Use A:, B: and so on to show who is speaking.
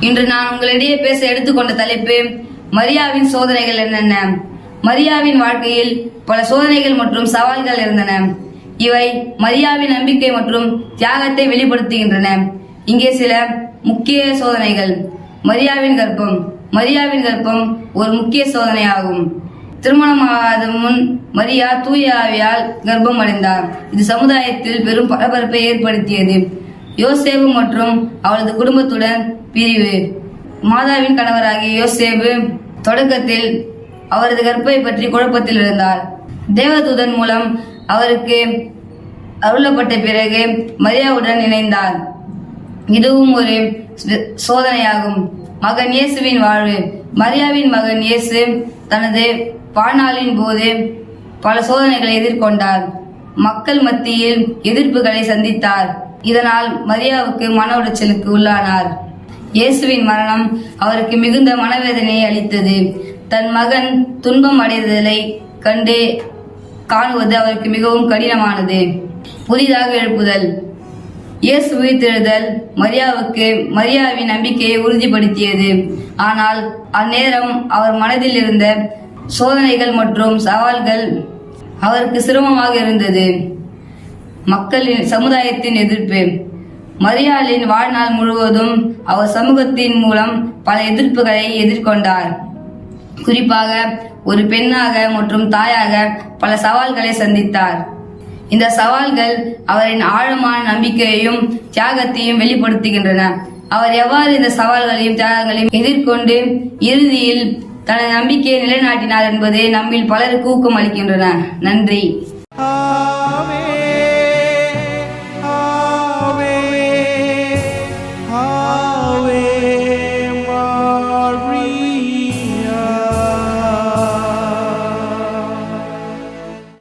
A: இன்று நான் உங்களிடையே பேச எடுத்துக்கொண்ட தலைப்பு மரியாவின் சோதனைகள் என்னென்ன? மரியாவின் வாழ்க்கையில் பல சோதனைகள் மற்றும் சவால்கள் இருந்தன. இவை மரியாவின் நம்பிக்கை மற்றும் தியாகத்தை வெளிப்படுத்துகின்றன. இங்கே சில முக்கிய சோதனைகள். மரியாவின் கர்ப்பம். மரியாவின் கர்ப்பம் ஒரு முக்கிய சோதனையாகும். திருமணமாகாத முன் மரியா தூய ஆவியால் கர்ப்பம் அடைந்தார் இது சமுதாயத்தில் பெரும் பரபரப்பை ஏற்படுத்தியது. யோசேபு மற்றும் அவரது குடும்பத்துடன் பிரிவு. மாதாவின் கணவராகிய யோசேபு தொடக்கத்தில் அவரது கற்பை பற்றி குழப்பத்தில் இருந்தார். தேவதூதன் மூலம் அவருக்கு அருளப்பட்ட பிறகு மரியாவுடன் இணைந்தார். இதுவும் ஒரு சோதனையாகும். மகன் இயேசுவின் வாழ்வு. மரியாவின் மகன் இயேசு தனது வாழ்நாளின் போது பல சோதனைகளை எதிர்கொண்டார். மக்கள் மத்தியில் எதிர்ப்புகளை சந்தித்தார். இதனால் மரியாவுக்கு மன உளைச்சலுக்கு உள்ளானார். இயேசுவின் மரணம் அவருக்கு மிகுந்த மனவேதனையை அளித்தது. தன் மகன் துன்பம் அடைதலை கண்டு காணுவது அவருக்கு மிகவும் கடினமானது. புதிதாக எழுப்புதல். இயேசு உயிர்த்தெழுதல் மரியாவுக்கு மரியாவின் நம்பிக்கையை உறுதிப்படுத்தியது. ஆனால் அந்நேரம் அவர் மனதில் இருந்த சோதனைகள் மற்றும் சவால்கள் அவருக்கு சிரமமாக இருந்தது. மக்களின் சமுதாயத்தின் எதிர்ப்பு. மரியாளின் வாழ்நாள் முழுவதும் அவர் சமூகத்தின் மூலம் பல எதிர்ப்புகளை எதிர்கொண்டார். குறிப்பாக ஒரு பெண்ணாக மற்றும் தாயாக பல சவால்களை சந்தித்தார். இந்த சவால்கள் அவரின் ஆழமான நம்பிக்கையையும் தியாகத்தையும் வெளிப்படுத்துகின்றன. அவர் எவ்வாறு இந்த சவால்களையும் தியாகங்களையும் எதிர்கொண்டு இறுதியில் தனது நம்பிக்கையை நிலைநாட்டினார் என்பது நம்மில் பலருக்கு ஊக்கம் அளிக்கின்றன நன்றி. away.